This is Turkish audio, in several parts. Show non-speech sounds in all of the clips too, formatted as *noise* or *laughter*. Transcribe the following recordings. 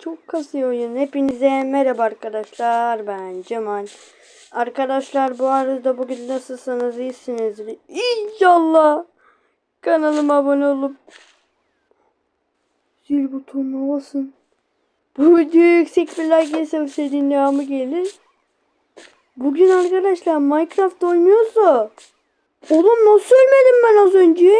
Çok kasıyor oyun. Hepinize merhaba arkadaşlar. Ben Cemal. Arkadaşlar bu arada bugün nasılsınız? İyisinizdir. İnşallah. Kanalıma abone olup zil butonuna basın. Bu videoya yüksek bir like sevdiğin devamı gelir. Bugün arkadaşlar Minecraft oynuyorsa Oğlum nasıl ölmedim ben az önce?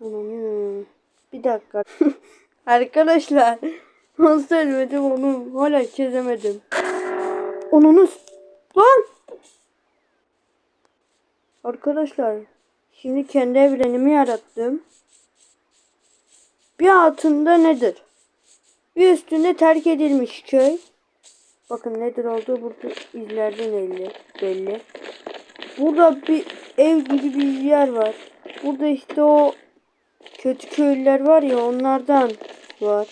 Anam. Bir dakika. *laughs* Arkadaşlar nasıl ölmedim onu hala çözemedim. Onunu lan. Arkadaşlar şimdi kendi evrenimi yarattım. Bir altında nedir? Bir üstünde terk edilmiş köy. Bakın nedir olduğu burada izlerden belli. belli. Burada bir ev gibi bir yer var. Burada işte o kötü köylüler var ya onlardan var.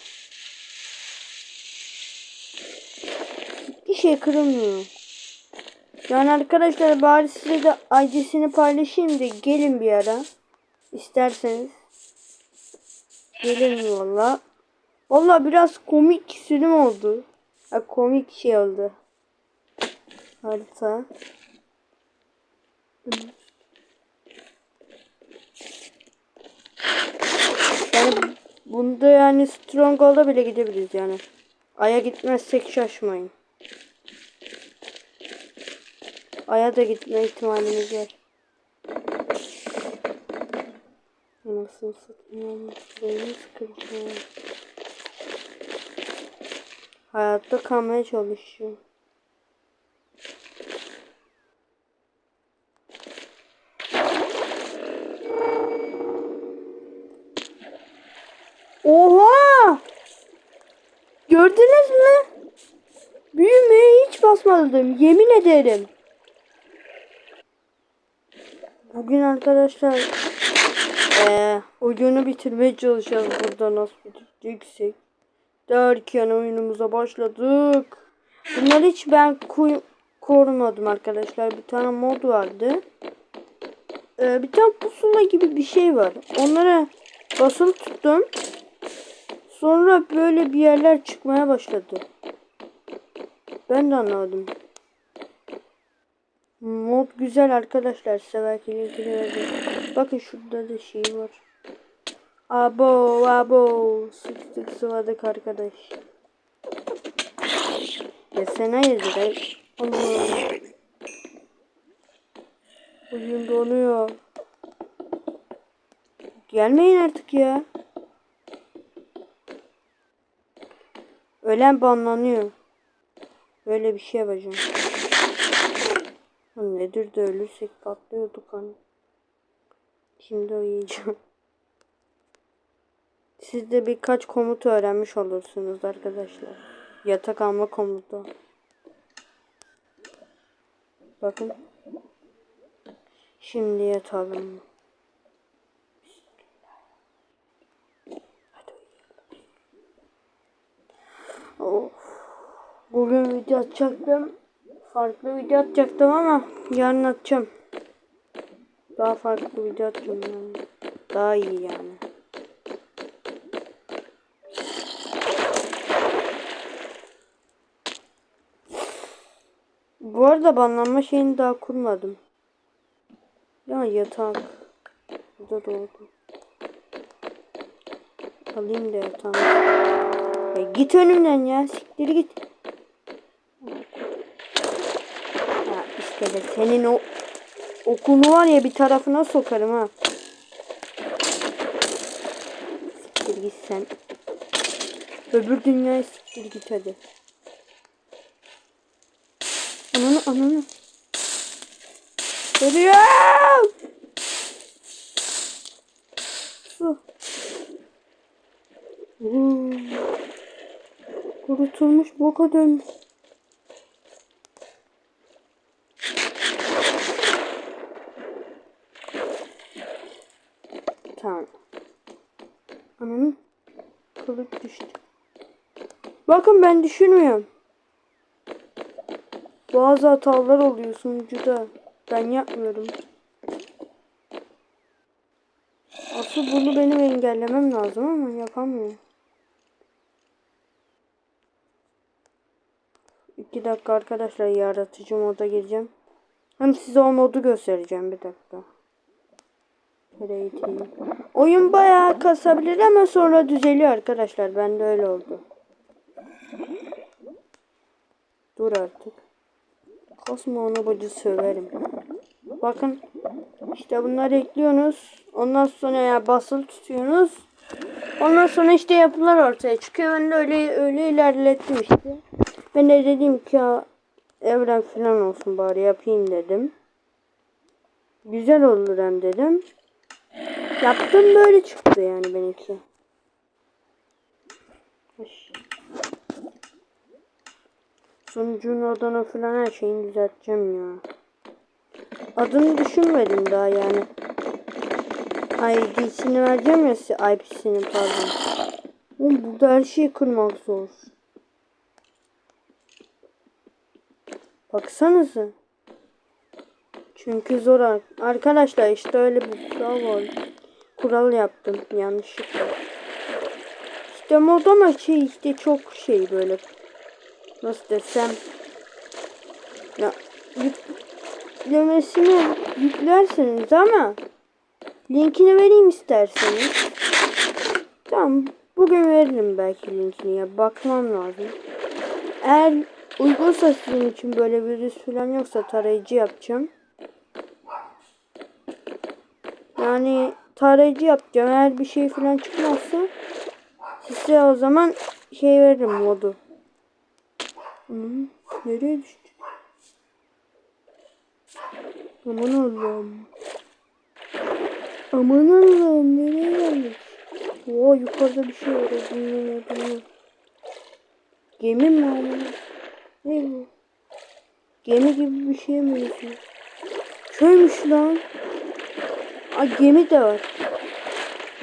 Bir şey kırılmıyor. Yani arkadaşlar bari size de acısını paylaşayım da gelin bir ara. İsterseniz. Gelin valla. Valla biraz komik sürüm oldu. Ha, komik şey oldu. Harita. Yani bunda yani Stronghold'a bile gidebiliriz yani. Ay'a gitmezsek şaşmayın. Ay'a da gitme ihtimalimiz var. Nasıl satayım? Hayatta kalmaya çalışıyor. Oha! Gördünüz mü? Büyümeye hiç basmadım. Yemin ederim. Bugün arkadaşlar eee oyunu bitirmeye çalışacağız burada nasıl bitireceksek. Derken oyunumuza başladık. Bunları hiç ben korumadım arkadaşlar. Bir tane mod vardı. Ee, bir tane pusula gibi bir şey var. Onlara basılı tuttum. Sonra böyle bir yerler çıkmaya başladı. Ben de anladım. Mod güzel arkadaşlar. Severken linkini Bakın şurada da şey var. Abo abo sık sık sıvadık arkadaş. Desene yazık. Oyun donuyor. Gelmeyin artık ya. Ölen banlanıyor. Böyle bir şey yapacağım. Nedir de ölürsek patlıyorduk hani. Şimdi uyuyacağım. Siz de birkaç komut öğrenmiş olursunuz arkadaşlar. Yatak alma komutu. Bakın. Şimdi yatalım. Bugün video atacaktım. Farklı video atacaktım ama yarın atacağım. Daha farklı video atacağım yani. Daha iyi yani. Bu arada banlanma şeyini daha kurmadım. Ya yatak. Burada doğdu. Alayım da yatağımı. Ya git önümden ya. Siktir git. Ya işte de senin o okunu var ya bir tarafına sokarım ha. Siktir git sen. Öbür dünyaya siktir git hadi. Ananı ananı. Geliyorum. Su. Oo. Kurutulmuş boka dönmüş. Tamam. Ananı. Kılıç düştü. Bakın ben düşünmüyorum. Bazı hatalar oluyor sunucuda. Ben yapmıyorum. Asıl bunu benim engellemem lazım ama yapamıyorum. İki dakika arkadaşlar yaratıcı moda gireceğim. Hem size o modu göstereceğim bir dakika. İteyim. Oyun bayağı kasabilir ama sonra düzeliyor arkadaşlar. Bende öyle oldu. Dur artık. Kasma onu bacı söverim. Bakın işte bunları ekliyorsunuz. Ondan sonra ya basılı tutuyorsunuz. Ondan sonra işte yapılar ortaya çıkıyor. Ben de öyle öyle ilerlettim işte. Ben de dedim ki ya evren falan olsun bari yapayım dedim. Güzel olur hem dedim. Yaptım böyle çıktı yani benimki. Hoş. Sunucunun adını falan her şeyini düzelteceğim ya. Adını düşünmedim daha yani. ID'sini vereceğim ya IP'sini pardon. Oğlum burada her şeyi kırmak zor. Baksanıza. Çünkü zor ar- arkadaşlar işte öyle bir kural var. Kural yaptım yanlışlıkla. İşte mod ama şey işte çok şey böyle. Nasıl desem. Ya yüklemesini yüklersiniz ama linkini vereyim isterseniz. Tamam bugün veririm belki linkini ya bakmam lazım. Eğer uygunsa sizin için böyle virüs falan yoksa tarayıcı yapacağım. Yani tarayıcı yapacağım. Eğer bir şey falan çıkmazsa size o zaman şey veririm modu. Hı, nereye düştü? Aman Allah'ım. Aman Allah'ım nereye geldik? Oo yukarıda bir şey var. Bilmiyorum. Gemi mi aman? Ne bu? Gemi gibi bir şey mi? Köymüş lan. Aa gemi de var.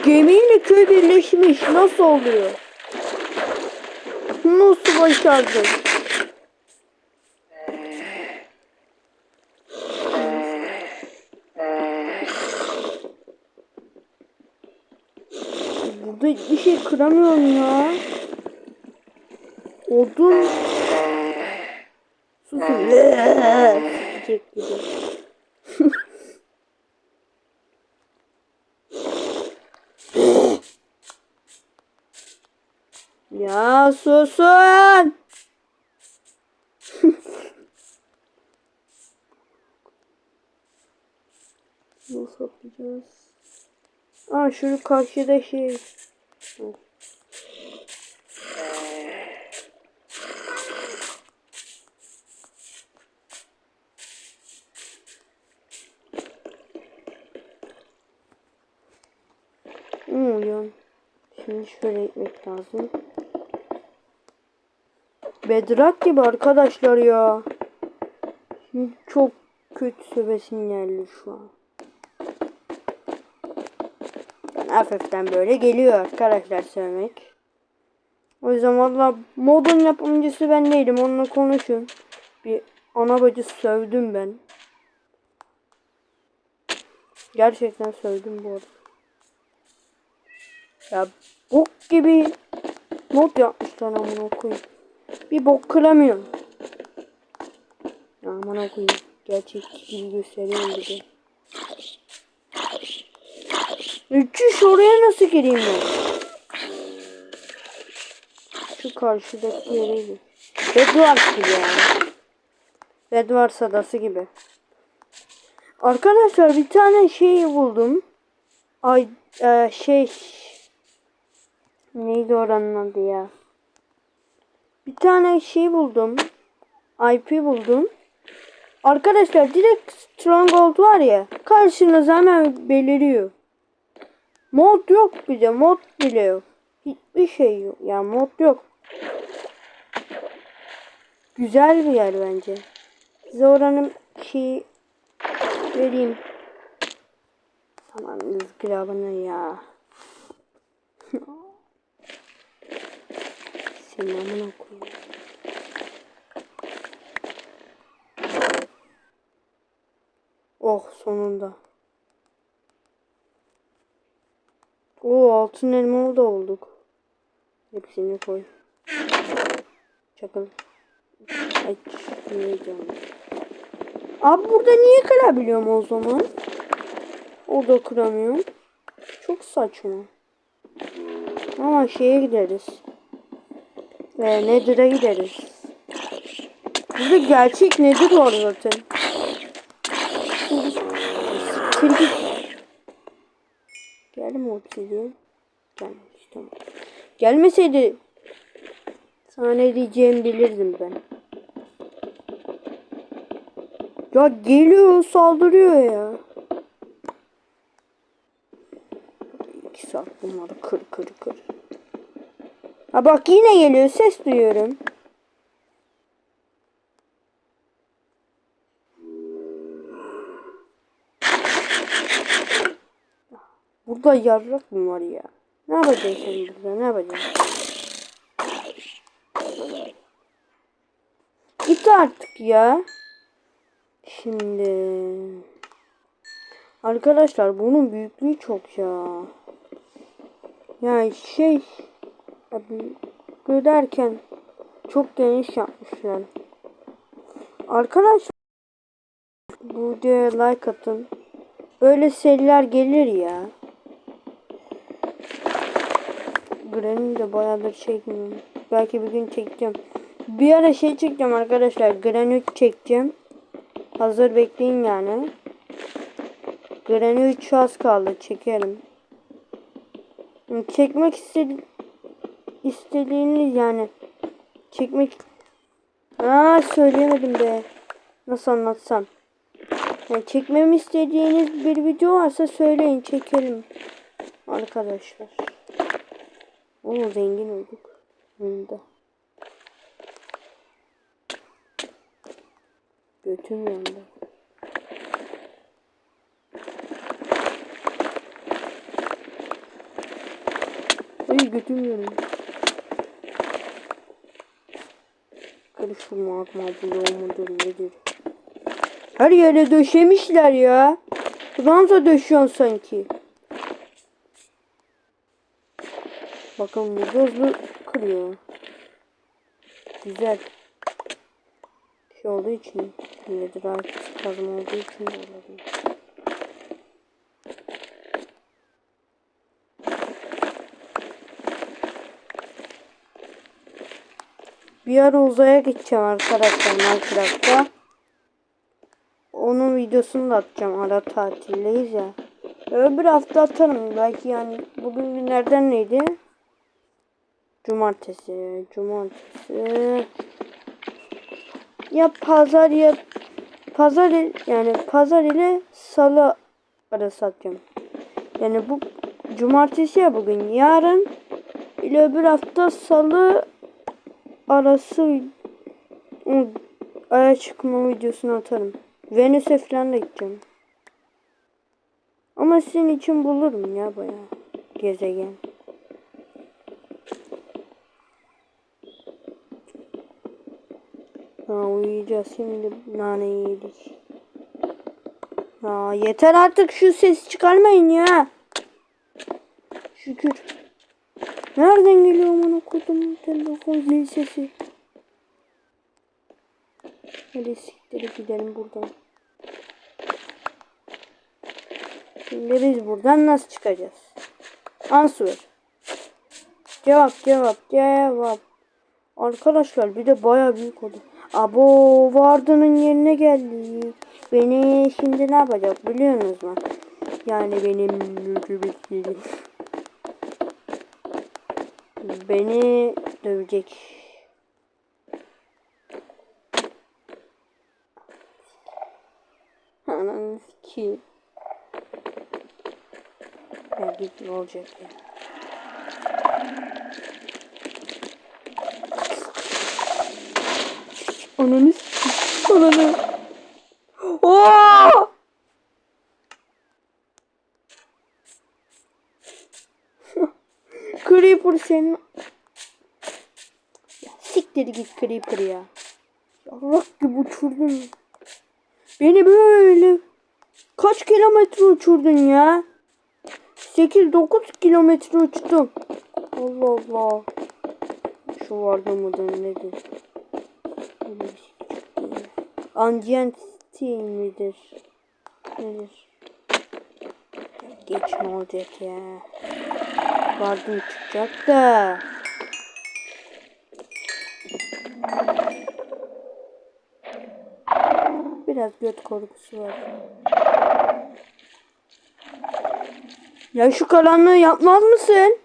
Gemiyle köy birleşmiş. Nasıl oluyor? Nasıl başardın? Burada hiçbir şey kıramıyorum ya. Odun. Ya susun. Nasıl yapacağız? Aa şu karşıda şey. Hmm, yan. Şimdi şöyle gitmek lazım. Bedrock gibi arkadaşlar ya. Çok kötü sövesim geldi şu an. hafiften böyle geliyor arkadaşlar söylemek. O yüzden valla modun yapımcısı ben değilim. Onunla konuşun. Bir ana bacı sövdüm ben. Gerçekten sövdüm bu arada. Ya bok gibi mod yapmışlar amına koyayım. Bir bok kıramıyorum. Aman koyayım. Gerçekçiliği gösteriyorum bir de. Üç oraya nasıl gireyim ben? Şu karşıdaki yere gir. Bedwars gibi yani. Bedwars adası gibi. Arkadaşlar bir tane şey buldum. Ay e, şey neydi oranın adı ya? Bir tane şey buldum. IP buldum. Arkadaşlar direkt Stronghold var ya karşınıza hemen beliriyor. Mod yok bir de mod bile yok. Hiçbir şey yok. Ya yani mod yok. Güzel bir yer bence. Size oranın şeyi vereyim. Tamam ızgırabını ya. *laughs* Senin amına koyayım. Oh sonunda. altın elmalı da olduk. Hepsini koy. Çakıl. Ay yiyeceğim. Abi burada niye kırabiliyorum o zaman? Orada kıramıyorum. Çok saçma. Ama şeye gideriz. Ve Nether'a gideriz. Burada gerçek Nether var zaten. Şimdi Geldi mi? Gelmiş tamam. Gelmeseydi sana ne diyeceğimi bilirdim ben. Ya geliyor saldırıyor ya. İki saat bunları kır kır kır. Ha bak yine geliyor ses duyuyorum. Burada yarrak mı var ya? Ne yapacaksın sen burada? Ne yapacaksın? Git artık ya. Şimdi arkadaşlar bunun büyüklüğü çok ya. Yani şey abi görerken çok geniş yapmışlar. Arkadaşlar bu videoya like atın. Böyle seriler gelir ya. Granny de bayağıdır çekmiyorum. Belki bir gün çekeceğim. Bir ara şey çekeceğim arkadaşlar. Granny 3 çekeceğim. Hazır bekleyin yani. Granny 3 az kaldı. Çekerim. Çekmek istedi istediğiniz yani çekmek Aa söyleyemedim be. Nasıl anlatsam? Yani çekmemi istediğiniz bir video varsa söyleyin çekelim. Arkadaşlar. Oo zengin olduk. Bunda. Götüm yandı. Ay götüm yandı. Karışım magma bloğu mudur nedir? Her yere döşemişler ya. Ranza döşüyorsun sanki. Bakın bu hızlı kırıyor. Güzel. Şey olduğu için nedir artık kazma olduğu için olabilir. Bir ara uzaya gideceğim arkadaşlar Minecraft'ta. Onun videosunu da atacağım. Ara tatildeyiz ya. Öbür hafta atarım. Belki yani bugün günlerden neydi? Cumartesi. Cumartesi. Ya pazar ya pazar yani pazar ile salı arası atacağım. Yani bu cumartesi ya bugün. Yarın ile öbür hafta salı arası o aya çıkma videosunu atarım. Venüs'e falan da gideceğim. Ama sizin için bulurum ya bayağı gezegen. Ha uyuyacağız şimdi nane yedik. Ya yeter artık şu ses çıkarmayın ya. Şükür. Nereden geliyor bana kodum telefon zil sesi? Hadi siktir gidelim buradan. Şimdi biz buradan nasıl çıkacağız? Answer. Cevap cevap cevap. Arkadaşlar bir de baya büyük oldu. Abo Varda'nın yerine geldi. Beni şimdi ne yapacak biliyor musunuz? Yani benim mücübetlerim. Beni dövecek. Ananı sikeyim. Ya git ne olacak ya. Ananı. Ananı. Oo! Creeper senin. Siktir git Creeper ya. Yarrak gibi uçurdun. Beni böyle kaç kilometre uçurdun ya? 8-9 kilometre uçtum. Allah Allah. Şu vardı mıdır nedir? Şey çıktı. Angienti midir? Nedir? Geç ne olacak ya? Vardım çıkacak da. Biraz göt korkusu var. Ya şu karanlığı yapmaz mısın?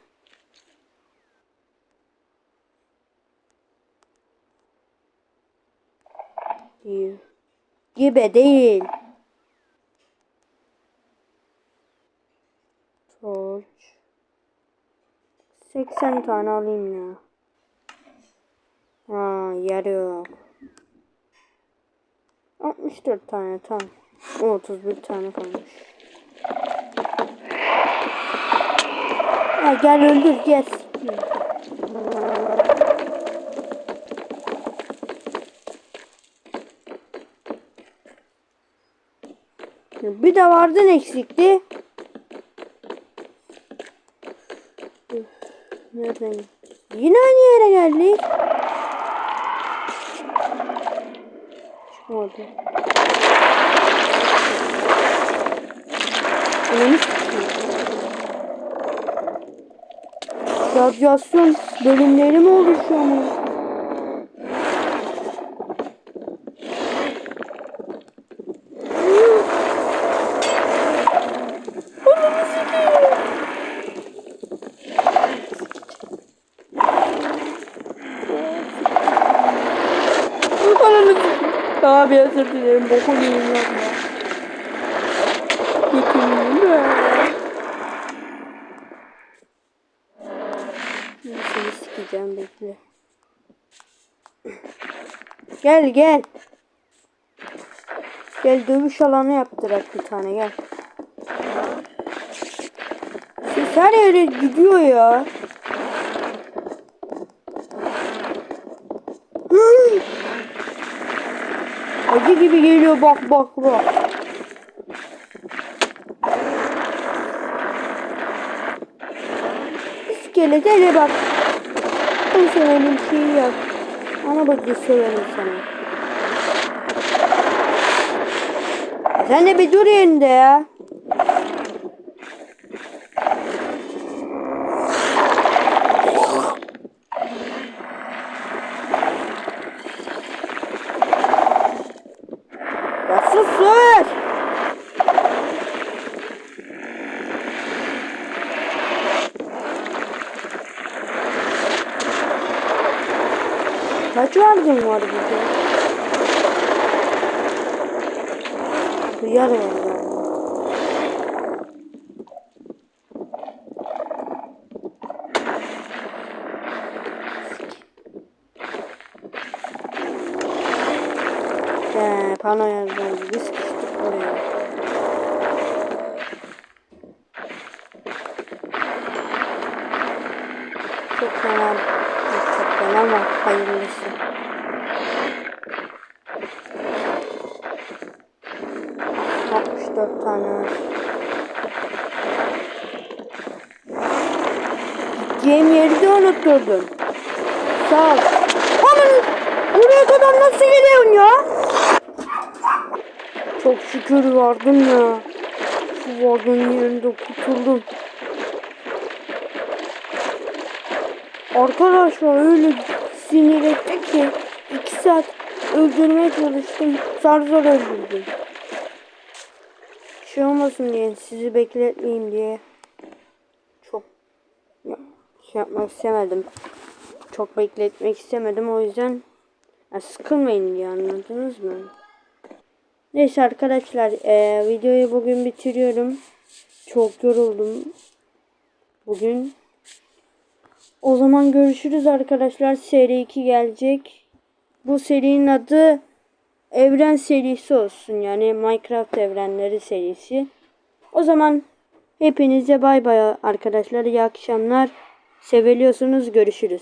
Değil. Gibi değil. Torch. 80 tane alayım ya. Ha yarıyor. 64 tane tamam. 31 tane kalmış. Ha, gel öldür gel. Bir de vardın eksikti. Nereden? Yine aynı yere geldik. Sikeyim. Radyasyon bölümleri mi mu? Ananı Abi özür dilerim. Boku yapma. Yıkayım ya. Sikeceğim bekle. Gel gel. Gel dövüş alanı yaptırak bir tane gel. Siz her yere gidiyor ya. Acı gibi geliyor bak bak bak. İskelet hele bak. Ben sana öyle bir şey yap. Ana bacı söylerim sana. Sen de bir dur yerinde. Ya Vargın var burada? Duyar yani. He, pano yazdım. Biz sıkıştık oraya. Çok fena. Çok fena ama hayırlısı. Dört tane var. Gideceğim yeri de unutturdun. Sağ ol. Aman! Buraya kadar nasıl geliyorsun ya? Çok şükür vardım ya. Şu vardığın yerinde kurtuldum. Arkadaşlar öyle sinir etti ki iki saat öldürmeye çalıştım. Zar zor öldürdüm. Şey olmasın diye sizi bekletmeyeyim diye çok şey yapmak istemedim. Çok bekletmek istemedim o yüzden ya, sıkılmayın diye anladınız mı? Neyse arkadaşlar eee, videoyu bugün bitiriyorum. Çok yoruldum. Bugün o zaman görüşürüz arkadaşlar. Seri 2 gelecek. Bu serinin adı Evren serisi olsun. Yani Minecraft evrenleri serisi. O zaman hepinize bay bay arkadaşlar. İyi akşamlar. Seviliyorsunuz. Görüşürüz.